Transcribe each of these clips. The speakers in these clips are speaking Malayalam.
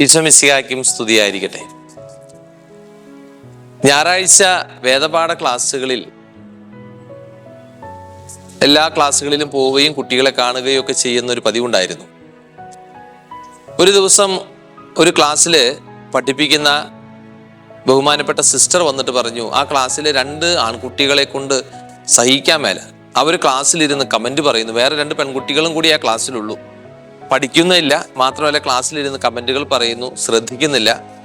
ഈശ്വമിശിഹാക്കും സ്തുതിയായിരിക്കട്ടെ. ഞായറാഴ്ച വേദപാഠ ക്ലാസ്സുകളിൽ എല്ലാ ക്ലാസ്സുകളിലും പോവുകയും കുട്ടികളെ കാണുകയും ഒക്കെ ചെയ്യുന്ന ഒരു പതിവുണ്ടായിരുന്നു. ഒരു ദിവസം ഒരു ക്ലാസ്സിൽ പഠിപ്പിക്കുന്ന ബഹുമാനപ്പെട്ട സിസ്റ്റർ വന്നിട്ട് പറഞ്ഞു ആ ക്ലാസ്സിലെ രണ്ട് ആൺകുട്ടികളെ കൊണ്ട് സഹിക്കാൻ മേല. അവർ ക്ലാസ്സിലിരുന്ന് കമന്റ് പറയുന്നു വേറെ രണ്ട് പെൺകുട്ടികളും കൂടി ആ ക്ലാസ്സിലുള്ളൂ. പഠിക്കുന്നില്ല. മാത്രമല്ല ക്ലാസ്സിലിരുന്ന് കമന്റുകൾ പറയുന്നു ശ്രദ്ധിക്കുന്നില്ല.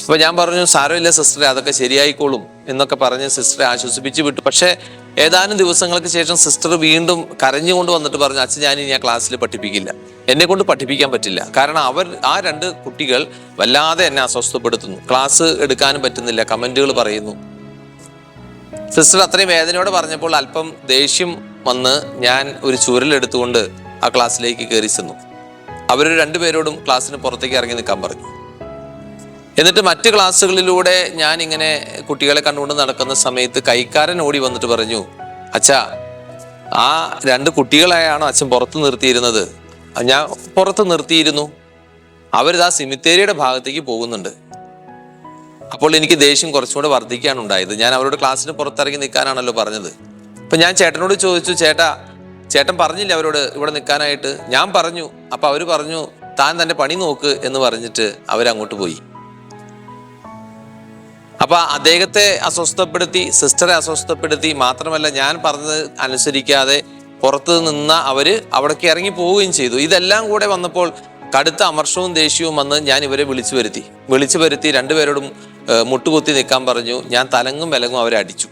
അപ്പൊ ഞാൻ പറഞ്ഞു സാരമില്ല സിസ്റ്ററെ അതൊക്കെ ശരിയായിക്കോളും എന്നൊക്കെ പറഞ്ഞ് സിസ്റ്ററെ ആശ്വസിപ്പിച്ച് വിട്ടു. പക്ഷേ ഏതാനും ദിവസങ്ങൾക്ക് ശേഷം സിസ്റ്റർ വീണ്ടും കരഞ്ഞുകൊണ്ട് വന്നിട്ട് പറഞ്ഞു അച്ഛൻ ഞാൻ ഇനി ആ ക്ലാസ്സിൽ പഠിപ്പിക്കില്ല. എന്നെ കൊണ്ട് പഠിപ്പിക്കാൻ പറ്റില്ല. കാരണം അവർ ആ രണ്ട് കുട്ടികൾ വല്ലാതെ എന്നെ അസ്വസ്ഥപ്പെടുത്തുന്നു. ക്ലാസ് എടുക്കാനും പറ്റുന്നില്ല കമന്റുകൾ പറയുന്നു. സിസ്റ്റർ അത്രയും വേദനയോടെ പറഞ്ഞപ്പോൾ അല്പം ദേഷ്യം വന്ന് ഞാൻ ഒരു ചുരലെടുത്തുകൊണ്ട് ആ ക്ലാസ്സിലേക്ക് കയറി ചെന്നു. അവർ രണ്ടുപേരോടും ക്ലാസ്സിന് പുറത്തേക്ക് ഇറങ്ങി നിൽക്കാൻ പറഞ്ഞു. എന്നിട്ട് മറ്റ് ക്ലാസ്സുകളിലൂടെ ഞാൻ ഇങ്ങനെ കുട്ടികളെ കണ്ടുകൊണ്ട് നടക്കുന്ന സമയത്ത് കൈക്കാരൻ ഓടി വന്നിട്ട് പറഞ്ഞു അച്ഛാ ആ രണ്ട് കുട്ടികളെയാണോ അച്ഛൻ പുറത്ത് നിർത്തിയിരുന്നത്. ഞാൻ പുറത്ത് നിർത്തിയിരുന്നു. അവരിത് ആ സിമിത്തേരിയുടെ ഭാഗത്തേക്ക് പോകുന്നുണ്ട്. അപ്പോൾ എനിക്ക് ദേഷ്യം കുറച്ചുകൂടെ വർദ്ധിക്കുകയാണ് ഉണ്ടായത്. ഞാൻ അവരോട് ക്ലാസ്സിന് പുറത്തിറങ്ങി നിൽക്കാനാണല്ലോ പറഞ്ഞത്. അപ്പൊ ഞാൻ ചേട്ടനോട് ചോദിച്ചു ചേട്ടാ ചേട്ടൻ പറഞ്ഞില്ല അവരോട് ഇവിടെ നിൽക്കാനായിട്ട്? ഞാൻ പറഞ്ഞു. അപ്പൊ അവർ പറഞ്ഞു താൻ തന്റെ പണി നോക്ക് എന്ന് പറഞ്ഞിട്ട് അവരങ്ങോട്ട് പോയി. അപ്പൊ അദ്ദേഹത്തെ അസ്വസ്ഥപ്പെടുത്തി സിസ്റ്ററെ അസ്വസ്ഥപ്പെടുത്തി മാത്രമല്ല ഞാൻ പറഞ്ഞത് അനുസരിക്കാതെ പുറത്ത് നിന്ന അവർ അവിടേക്ക് ഇറങ്ങി പോവുകയും ചെയ്തു. ഇതെല്ലാം കൂടെ വന്നപ്പോൾ കടുത്ത അമർഷവും ദേഷ്യവും വന്ന് ഞാൻ ഇവരെ വിളിച്ചു വരുത്തി. വിളിച്ചു വരുത്തി രണ്ടുപേരോടും മുട്ടുകുത്തി നിൽക്കാൻ പറഞ്ഞു. ഞാൻ തലങ്ങും വിലങ്ങും അവരെ അടിച്ചു.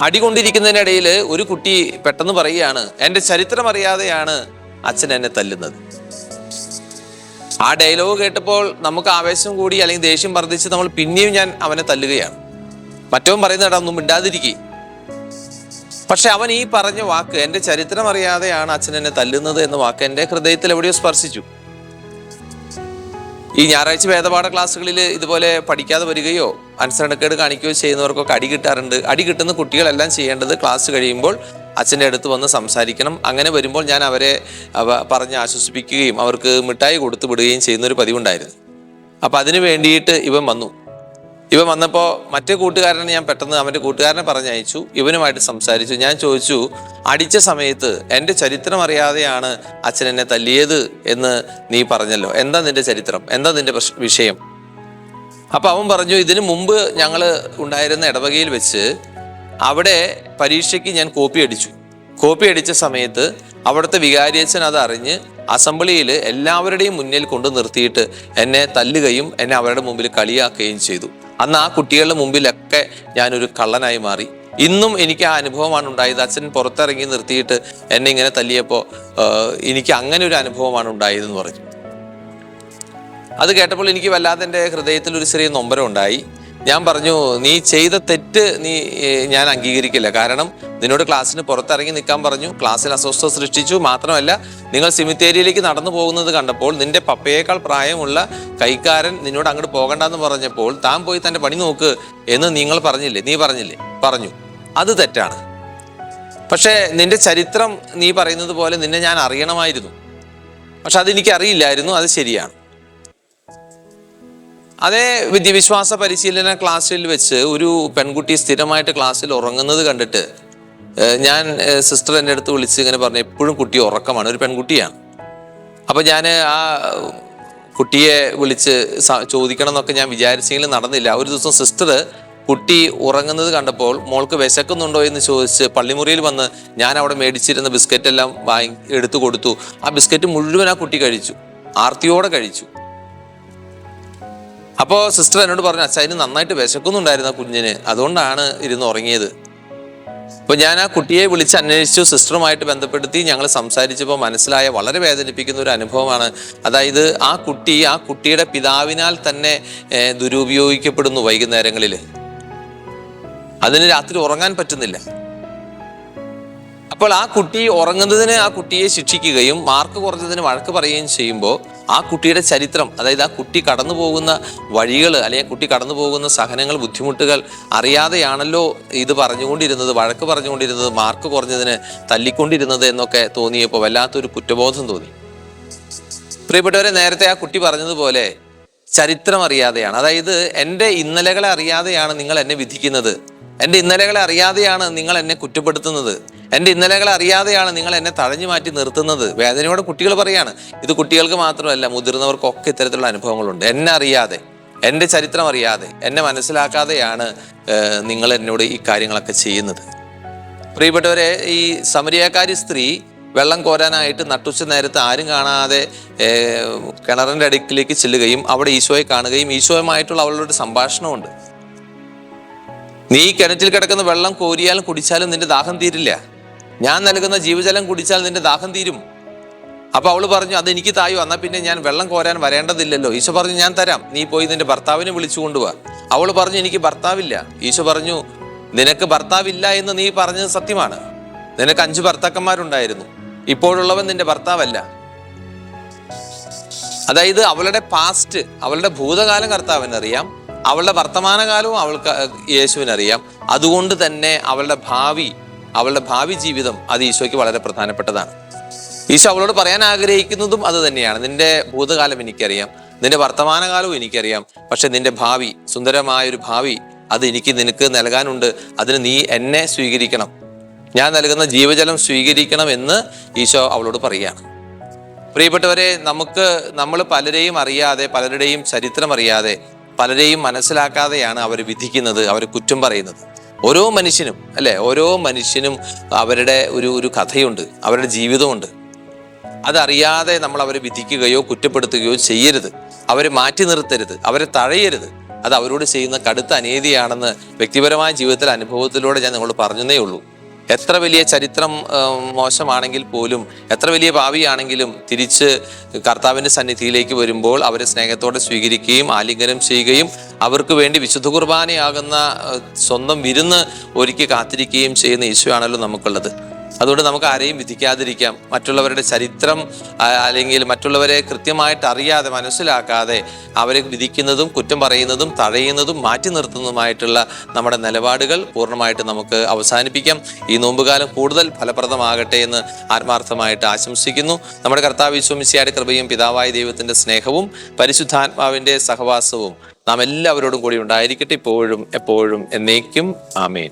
അടികൊണ്ടിരിക്കുന്നതിനിടയിൽ ഒരു കുട്ടി പെട്ടെന്ന് പറയുകയാണ് എന്റെ ചരിത്രം അറിയാതെയാണ് അച്ഛൻ എന്നെ തല്ലുന്നത്. ആ ഡയലോഗ് കേട്ടപ്പോൾ നമുക്ക് ആവേശം കൂടി അല്ലെങ്കിൽ ദേഷ്യം വർദ്ധിച്ച് നമ്മൾ പിന്നെയും ഞാൻ അവനെ തല്ലുകയാണ്. മറ്റവൻ പറയുന്നതാ ഒന്നും മിണ്ടാതിരിക്കുക പക്ഷെ അവൻ ഈ പറഞ്ഞ വാക്ക് എന്റെ ചരിത്രം അറിയാതെയാണ് അച്ഛൻ എന്നെ തല്ലുന്നത് എന്ന വാക്ക് എന്റെ ഹൃദയത്തിൽ എവിടെയോ സ്പർശിച്ചു. ഈ ഞായറാഴ്ച വേദപാഠ ക്ലാസ്സുകളിൽ ഇതുപോലെ പഠിക്കാതെ വരികയോ അനുസരണക്കേട് കാണിക്കുകയോ ചെയ്യുന്നവർക്കൊക്കെ അടി കിട്ടാറുണ്ട്. അടി കിട്ടുന്ന കുട്ടികളെല്ലാം ചെയ്യേണ്ടത് ക്ലാസ് കഴിയുമ്പോൾ അച്ഛന്റെ അടുത്ത് വന്ന് സംസാരിക്കണം. അങ്ങനെ വരുമ്പോൾ ഞാൻ അവരെ അവ പറഞ്ഞ് ആശ്വസിപ്പിക്കുകയും അവർക്ക് മിഠായി കൊടുത്തു വിടുകയും ചെയ്യുന്ന ഒരു പതിവുണ്ടായിരുന്നു. അപ്പം അതിനു വേണ്ടിയിട്ട് ഇവൻ വന്നു. ഇവൻ വന്നപ്പോൾ മറ്റേ കൂട്ടുകാരനെ ഞാൻ പെട്ടെന്ന് അവന്റെ കൂട്ടുകാരനെ പറഞ്ഞയച്ചു. ഇവനുമായിട്ട് സംസാരിച്ചു. ഞാൻ ചോദിച്ചു അടിച്ച സമയത്ത് എന്റെ ചരിത്രം അറിയാതെയാണ് അച്ഛൻ എന്നെ തല്ലിയത് എന്ന് നീ പറഞ്ഞല്ലോ. എന്താ നിന്റെ ചരിത്രം? എന്താ നിന്റെ വിഷയം? അപ്പോൾ അവൻ പറഞ്ഞു ഇതിനു മുമ്പ് ഞങ്ങൾ ഉണ്ടായിരുന്ന ഇടവകയിൽ വെച്ച് അവിടെ പരീക്ഷയ്ക്ക് ഞാൻ കോപ്പി അടിച്ചു. കോപ്പി അടിച്ച സമയത്ത് അവിടുത്തെ വികാരിയച്ഛൻ അത് അറിഞ്ഞ് അസംബ്ലിയിൽ എല്ലാവരുടെയും മുന്നിൽ കൊണ്ട് നിർത്തിയിട്ട് എന്നെ തല്ലുകയും എന്നെ അവരുടെ മുമ്പിൽ കളിയാക്കുകയും ചെയ്തു. അന്ന് ആ കുട്ടികളുടെ മുമ്പിലൊക്കെ ഞാനൊരു കള്ളനായി മാറി. ഇന്നും എനിക്ക് ആ അനുഭവമാണ് ഉണ്ടായത്. അച്ഛൻ പുറത്തിറങ്ങി നിർത്തിയിട്ട് എന്നെ ഇങ്ങനെ തല്ലിയപ്പോൾ എനിക്ക് അങ്ങനെ ഒരു അനുഭവമാണ് ഉണ്ടായതെന്ന് പറഞ്ഞു. അത് കേട്ടപ്പോൾ എനിക്ക് വല്ലാതെ എന്റെ ഹൃദയത്തിൽ ഒരു ചെറിയ നൊമ്പരം ഉണ്ടായി. ഞാൻ പറഞ്ഞു നീ ചെയ്ത തെറ്റ് നീ ഞാൻ അംഗീകരിക്കില്ല. കാരണം നിന്നോട് ക്ലാസ്സിന് പുറത്തിറങ്ങി നിൽക്കാൻ പറഞ്ഞു. ക്ലാസ്സിൽ അസ്വസ്ഥത സൃഷ്ടിച്ചു. മാത്രമല്ല നിങ്ങൾ സിമിത്തേരിയിലേക്ക് നടന്നു പോകുന്നത് കണ്ടപ്പോൾ നിന്റെ പപ്പയേക്കാൾ പ്രായമുള്ള കൈക്കാരൻ നിന്നോട് അങ്ങോട്ട് പോകണ്ടെന്ന് പറഞ്ഞപ്പോൾ താൻ പോയി തന്റെ പണി നോക്ക് എന്ന് നിങ്ങൾ പറഞ്ഞില്ലേ? നീ പറഞ്ഞില്ലേ? പറഞ്ഞു. അത് തെറ്റാണ്. പക്ഷേ നിന്റെ ചരിത്രം നീ പറയുന്നത് പോലെ നിന്നെ ഞാൻ അറിയണമായിരുന്നു. പക്ഷെ അതെനിക്ക് അറിയില്ലായിരുന്നു. അത് ശരിയാണ്. അതേ വിദ്യാവിശ്വാസ പരിശീലന ക്ലാസ്സിൽ വെച്ച് ഒരു പെൺകുട്ടി സ്ഥിരമായിട്ട് ക്ലാസ്സിൽ ഉറങ്ങുന്നത് കണ്ടിട്ട് ഞാൻ സിസ്റ്റർ എന്റെ അടുത്ത് വിളിച്ച് ഇങ്ങനെ പറഞ്ഞു എപ്പോഴും കുട്ടി ഉറക്കമാണ് ഒരു പെൺകുട്ടിയാണ്. അപ്പോൾ ഞാൻ ആ കുട്ടിയെ വിളിച്ച് ചോദിക്കണം എന്നൊക്കെ ഞാൻ വിചാരിച്ചെങ്കിലും നടന്നില്ല. ഒരു ദിവസം സിസ്റ്റർ കുട്ടി ഉറങ്ങുന്നത് കണ്ടപ്പോൾ മോൾക്ക് വിശക്കുന്നുണ്ടോ? എന്ന് ചോദിച്ച് പള്ളിമുറിയിൽ വന്ന് ഞാൻ അവിടെ മേടിച്ചിരുന്ന ബിസ്ക്കറ്റ് എല്ലാം വാങ്ങി എടുത്തു കൊടുത്തു. ആ ബിസ്ക്കറ്റ് മുഴുവൻ ആ കുട്ടി കഴിച്ചു ആർത്തിയോടെ കഴിച്ചു. അപ്പോൾ സിസ്റ്റർ എന്നോട് പറഞ്ഞു അച്ഛാ അതിന് നന്നായിട്ട് വിശക്കുന്നുണ്ടായിരുന്നു ആ കുഞ്ഞിന്. അതുകൊണ്ടാണ് ഇരുന്ന് ഉറങ്ങിയത്. അപ്പോൾ ഞാൻ ആ കുട്ടിയെ വിളിച്ച് അന്വേഷിച്ചു സിസ്റ്ററുമായിട്ട് ബന്ധപ്പെടുത്തി ഞങ്ങൾ സംസാരിച്ചപ്പോൾ മനസ്സിലായ വളരെ വേദനിപ്പിക്കുന്ന ഒരു അനുഭവമാണ്. അതായത് ആ കുട്ടി ആ കുട്ടിയുടെ പിതാവിനാൽ തന്നെ ദുരുപയോഗിക്കപ്പെടുന്നു വൈകുന്നേരങ്ങളിൽ അതിന് രാത്രി ഉറങ്ങാൻ പറ്റുന്നില്ല. അപ്പോൾ ആ കുട്ടി ഉറങ്ങുന്നതിന് ആ കുട്ടിയെ ശിക്ഷിക്കുകയും മാർക്ക് കുറഞ്ഞതിന് വഴക്ക് പറയുകയും ചെയ്യുമ്പോൾ ആ കുട്ടിയുടെ ചരിത്രം അതായത് ആ കുട്ടി കടന്നു പോകുന്ന വഴികൾ അല്ലെങ്കിൽ കുട്ടി കടന്നു പോകുന്ന സഹനങ്ങൾ ബുദ്ധിമുട്ടുകൾ അറിയാതെയാണല്ലോ ഇത് പറഞ്ഞുകൊണ്ടിരുന്നത് വഴക്ക് പറഞ്ഞുകൊണ്ടിരുന്നത് മാർക്ക് കുറഞ്ഞതിന് തല്ലിക്കൊണ്ടിരുന്നത് എന്നൊക്കെ തോന്നിയപ്പോൾ വല്ലാത്തൊരു കുറ്റബോധം തോന്നി. പ്രിയപ്പെട്ടവരെ നേരത്തെ ആ കുട്ടി പറഞ്ഞതുപോലെ ചരിത്രം അറിയാതെയാണ്. അതായത് എന്റെ ഇന്നലകളെ അറിയാതെയാണ് നിങ്ങൾ എന്നെ വിധിക്കുന്നത്. എന്റെ ഇന്നലകളെ അറിയാതെയാണ് നിങ്ങൾ എന്നെ കുറ്റപ്പെടുത്തുന്നത്. എന്റെ ഇന്നലകളെ അറിയാതെയാണ് നിങ്ങൾ എന്നെ തഴഞ്ഞു മാറ്റി നിർത്തുന്നത്. വേദനയോടെ കുട്ടികൾ പറയാണ് ഇത് കുട്ടികൾക്ക് മാത്രമല്ല മുതിർന്നവർക്കൊക്കെ ഇത്തരത്തിലുള്ള അനുഭവങ്ങളുണ്ട്. എന്നെ അറിയാതെ എന്റെ ചരിത്രം അറിയാതെ എന്നെ മനസ്സിലാക്കാതെയാണ് നിങ്ങൾ എന്നോട് ഈ കാര്യങ്ങളൊക്കെ ചെയ്യുന്നത്. പ്രിയപ്പെട്ടവരെ ഈ സമരിയാക്കാരി സ്ത്രീ വെള്ളം കോരാനായിട്ട് നട്ടുച്ച നേരത്ത് ആരും കാണാതെ കിണറിന്റെ അടുക്കിലേക്ക് ചെല്ലുകയും അവിടെ ഈശോയെ കാണുകയും ഈശോയുമായിട്ടുള്ള അവളുടെ സംഭാഷണമുണ്ട് നീ കിണറ്റിൽ കിടക്കുന്ന വെള്ളം കോരിയാലും കുടിച്ചാലും നിന്റെ ദാഹം തീരില്ല. ഞാൻ നൽകുന്ന ജീവജലം കുടിച്ചാൽ നിന്റെ ദാഹം തീരും. അപ്പൊ അവൾ പറഞ്ഞു അത് എനിക്ക് തായോ എന്നാ പിന്നെ ഞാൻ വെള്ളം കോരാൻ വരേണ്ടതില്ലല്ലോ. ഈശോ പറഞ്ഞു ഞാൻ തരാം. നീ പോയി നിന്റെ ഭർത്താവിനെ വിളിച്ചു കൊണ്ടുപോവാ അവൾ പറഞ്ഞു എനിക്ക് ഭർത്താവില്ല. ഈശോ പറഞ്ഞു നിനക്ക് ഭർത്താവില്ല എന്ന് നീ പറഞ്ഞത് സത്യമാണ്. നിനക്ക് അഞ്ചു ഭർത്താക്കന്മാരുണ്ടായിരുന്നു. ഇപ്പോഴുള്ളവൻ നിന്റെ ഭർത്താവല്ല. അതായത് അവളുടെ പാസ്റ്റ് അവളുടെ ഭൂതകാലം കർത്താവിനറിയാം. അവളുടെ വർത്തമാനകാലവും അവൾക്ക് യേശുവിനറിയാം. അതുകൊണ്ട് തന്നെ അവളുടെ ഭാവി അവളുടെ ഭാവി ജീവിതം അത് ഈശോയ്ക്ക് വളരെ പ്രധാനപ്പെട്ടതാണ്. ഈശോ അവളോട് പറയാൻ ആഗ്രഹിക്കുന്നതും അത് തന്നെയാണ്. നിന്റെ ഭൂതകാലം എനിക്കറിയാം. നിന്റെ വർത്തമാനകാലവും എനിക്കറിയാം. പക്ഷെ നിന്റെ ഭാവി സുന്ദരമായ ഒരു ഭാവി അത് എനിക്ക് നിനക്ക് നൽകാനുണ്ട്. അതിന് നീ എന്നെ സ്വീകരിക്കണം. ഞാൻ നൽകുന്ന ജീവജലം സ്വീകരിക്കണം എന്ന് ഈശോ അവളോട് പറയുകയാണ്. പ്രിയപ്പെട്ടവരെ നമുക്ക് നമ്മൾ പലരെയും അറിയാതെ പലരുടെയും ചരിത്രം അറിയാതെ പലരെയും മനസ്സിലാക്കാതെയാണ് അവർ വിധിക്കുന്നത് അവർ കുറ്റം പറയുന്നത്. ഓരോ മനുഷ്യനും അല്ലെ? ഓരോ മനുഷ്യനും അവരുടെ ഒരു ഒരു കഥയുണ്ട് അവരുടെ ജീവിതമുണ്ട്. അതറിയാതെ നമ്മൾ അവരെ വിധിക്കുകയോ കുറ്റപ്പെടുത്തുകയോ ചെയ്യരുത്. അവരെ മാറ്റി നിർത്തരുത് അവരെ തഴയരുത്. അത് അവരോട് ചെയ്യുന്ന കടുത്ത അനീതിയാണെന്ന് വ്യക്തിപരമായ ജീവിതത്തിൽ അനുഭവത്തിലൂടെ ഞാൻ നിങ്ങളോട് പറഞ്ഞതേ ഉള്ളൂ. എത്ര വലിയ ചരിത്രം മോശമാണെങ്കിൽ പോലും എത്ര വലിയ ഭാവിയാണെങ്കിലും തിരിച്ച് കർത്താവിന്റെ സന്നിധിയിലേക്ക് വരുമ്പോൾ അവരെ സ്നേഹത്തോടെ സ്വീകരിക്കുകയും ആലിംഗനം ചെയ്യുകയും അവർക്ക് വേണ്ടി വിശുദ്ധ കുർബാനയാകുന്ന സ്വന്തം വിരുന്ന് ഒരുക്കി കാത്തിരിക്കുകയും ചെയ്യുന്ന ഈശോ ആണല്ലോ നമുക്കുള്ളത്. അതുകൊണ്ട് നമുക്ക് ആരെയും വിധിക്കാതിരിക്കാം. മറ്റുള്ളവരുടെ ചരിത്രം അല്ലെങ്കിൽ മറ്റുള്ളവരെ കൃത്യമായിട്ട് അറിയാതെ മനസ്സിലാക്കാതെ അവരെ വിധിക്കുന്നതും കുറ്റം പറയുന്നതും തഴയുന്നതും മാറ്റി നിർത്തുന്നതുമായിട്ടുള്ള നമ്മുടെ നിലപാടുകൾ പൂർണമായിട്ട് നമുക്ക് അവസാനിപ്പിക്കാം. ഈ നോമ്പുകാലം കൂടുതൽ ഫലപ്രദമാകട്ടെ എന്ന് ആത്മാർത്ഥമായിട്ട് ആശംസിക്കുന്നു. നമ്മുടെ കർത്താവ് വിശ്വമിശിയായുടെ കൃപയും പിതാവായ ദൈവത്തിന്റെ സ്നേഹവും പരിശുദ്ധാത്മാവിന്റെ സഹവാസവും നാം എല്ലാവരോടും കൂടി ഉണ്ടായിരിക്കട്ടെ. ഇപ്പോഴും എപ്പോഴും എന്നേക്കും. ആമേൻ.